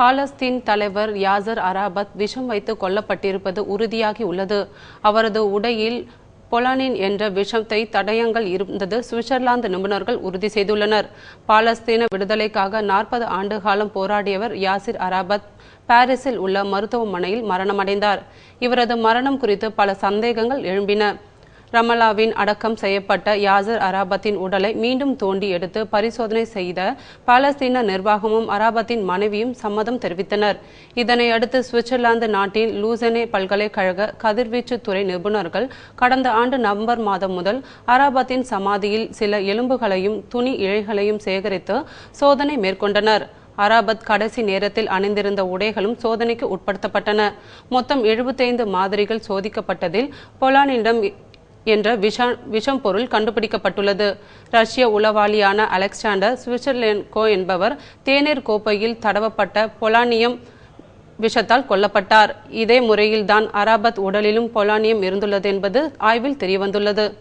பாலஸ்தீன் தலைவர் யாசர் அராபத் விஷம் வைத்து கொல்லப்பட்டிருப்பது உறுதியாகி உள்ளது அவரது உடையில் பொலானின் என்ற விஷத்தை தடயங்கள் இருந்தது. சுவிட்சர்லாந்து நிபுணர்கள் உறுதி செய்துள்ளனர். பாலஸ்தீன விடுதலைக்காக நாற்பது ஆண்டு காலம் போராடியவர் யாசிர் அராபத் பாரிஸில் உள்ள மருத்துவமனையில் மரணமடைந்தார். இவரது மரணம் குறித்து பல சந்தேகங்கள் எழும்பின. ரமலாவின் அடக்கம் செய்யப்பட்ட யாசர் அராபத்தின் உடலை மீண்டும் தோண்டி எடுத்து பரிசோதனை செய்த பாலஸ்தீன நிர்வாகமும் அராபத்தின் மனைவியும் சம்மதம் தெரிவித்தனர். இதனையடுத்து சுவிட்சர்லாந்து நாட்டின் லூசனே பல்கலைக்கழக கதிர்வீச்சு துறை நிபுணர்கள் கடந்த ஆண்டு நவம்பர் மாதம் முதல் அராபத்தின் சமாதியில் சில எலும்புகளையும் துணி இழைகளையும் சேகரித்து சோதனை மேற்கொண்டனர். அராபத் கடைசி நேரத்தில் அணிந்திருந்த உடைகளும் சோதனைக்கு உட்படுத்தப்பட்டன. மொத்தம் எழுபத்தைந்து மாதிரிகள் சோதிக்கப்பட்டதில் பொலானிடம் என்ற விஷ விஷம் பொருள் கண்டுபிடிக்கப்பட்டுள்ளது. ரஷ்ய உளவாளியான அலெக்சாண்டர் சுவிட்சர்லேன்கோ என்பவர் தேநீர் கோப்பையில் தடவப்பட்ட பொலானியம் விஷத்தால் கொல்லப்பட்டார். இதே முறையில்தான் அராபத் உடலிலும் பொலானியம் இருந்துள்ளது என்பது ஆய்வில் தெரியவந்துள்ளது.